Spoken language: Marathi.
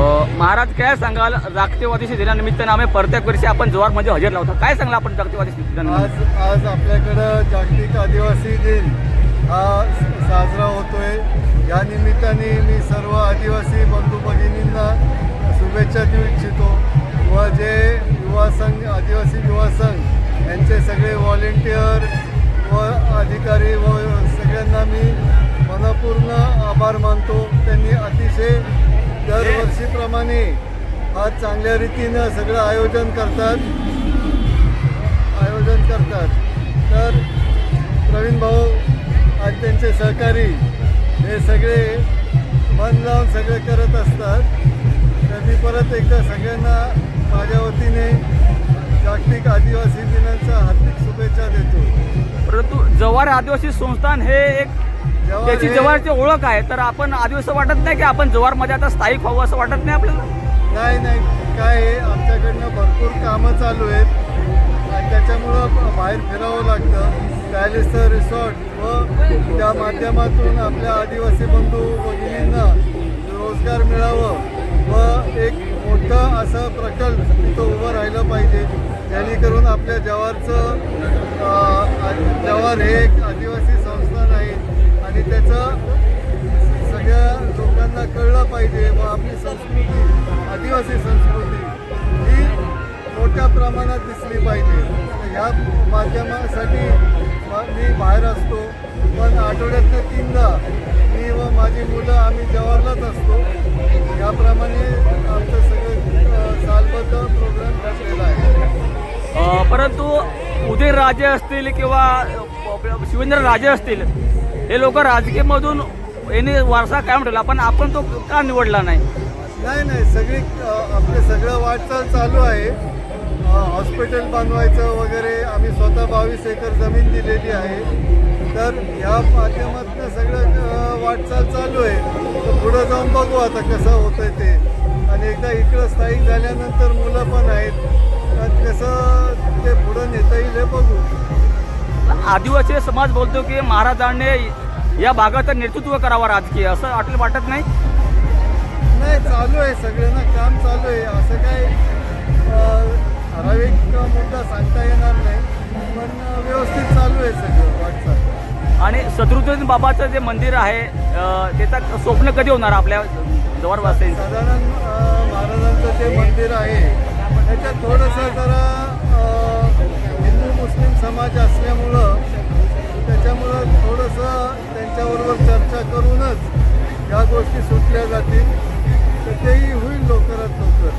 महाराज काय सांगाल? जागतिकवादी दिनानिमित्तानं आम्ही प्रत्येक वर्षी आपण जवारमध्ये हजेर लावतो काय सांगला आपण जागतिकवादी दिनानिमित्त आज आज आपल्याकडं जागतिक आदिवासी दिन हा साजरा होतोय. या निमित्ताने मी सर्व आदिवासी बंधू भगिनींना शुभेच्छा देऊ इच्छितो. व जे युवा संघ आदिवासी युवा संघ यांचे सगळे व्हॉलेंटियर व अधिकारी व सगळ्यांना मी मनपूर्ण आभार मानतो. त्यांनी अतिशय दरवर्षीप्रमाणे आज चांगल्या रीतीनं सगळं आयोजन करतात. आयोजन करतात. तर प्रवीण भाऊ आणि त्यांचे सहकारी हे सगळे मन लावून सगळे करत असतात. तर मी परत एकदा सगळ्यांना माझ्या वतीने जागतिक आदिवासी दिनाच्या हार्दिक शुभेच्छा देतो. परंतु जवार आदिवासी संस्थान हे एक त्याची जवारची ओळख आहे तर आपण आदिवासी वाटत नाही की आपण जवारमध्ये आता स्थायिक व्हावं असं वाटत नाही आपल्याला? नाही नाही. काय आहे आमच्याकडनं भरपूर कामं चालू आहेत. आणि त्याच्यामुळं बाहेर फिरावं लागतं. पॅलेसचं रिसॉर्ट व त्या माध्यमातून आपल्या आदिवासी बंधू भगिनींना रोजगार मिळावं व एक मोठं असं प्रकल्प तिथं उभं राहिलं पाहिजे. जेणेकरून आपल्या जवारचं जवार हे एक पाहिजे व आपली संस्कृती आदिवासी संस्कृती ही मोठ्या प्रमाणात दिसली पाहिजे. ह्या माध्यमासाठी मी बाहेर असतो पण आठवड्यातनं तीनदा मी व माझी मुलं आम्ही जवाहरलाच असतो. याप्रमाणे आमचं सगळं सालबद्ध प्रोग्राम ठरलेला आहे. परंतु परंतु उदयनराजे असतील किंवा शिवेंद्र राजे असतील हे लोक राजकीयमधून यांनी वारसा कायम ठेवला पण आपण तो का निवडला नाही? नाही नाही सगळी आपलं सगळं वाटचाल चालू आहे. हॉस्पिटल बांधवायचं वगैरे आम्ही स्वतः बावीस एकर जमीन दिलेली आहे. तर ह्या माध्यमातून सगळं वाटचाल चालू आहे. तर पुढं जाऊन बघू आता कसं होतंय ते. आणि एकदा इकडं स्थायिक झाल्यानंतर मुलं पण आहेत. तर कसं ते पुढं नेता येईल हे बघू. आदिवासी समाज बोलतो की महाराजांनी या भागाचं नेतृत्व करावं राजकीय असं आपल्याला वाटत नाही? नाही चालू आहे सगळ्यांना काम चालू आहे. असं काय अ, ठराविक मुद्दा सांगता येणार नाही पण व्यवस्थित चालू आहे सगळं वाटचाल. आणि शत्रुघ्न बाबाचं जे मंदिर आहे त्याचा स्वप्न कधी होणार आपल्या जवळवासींचं? साधारण महाराजांचं जे मंदिर आहे त्याच्यात थोडंसं जरा हिंदू मुस्लिम समाज असल्यामुळं तसं त्यांच्याबरोबर चर्चा करूनच या गोष्टी सुटल्या जातील. तर तेही होईल लवकरात लवकर.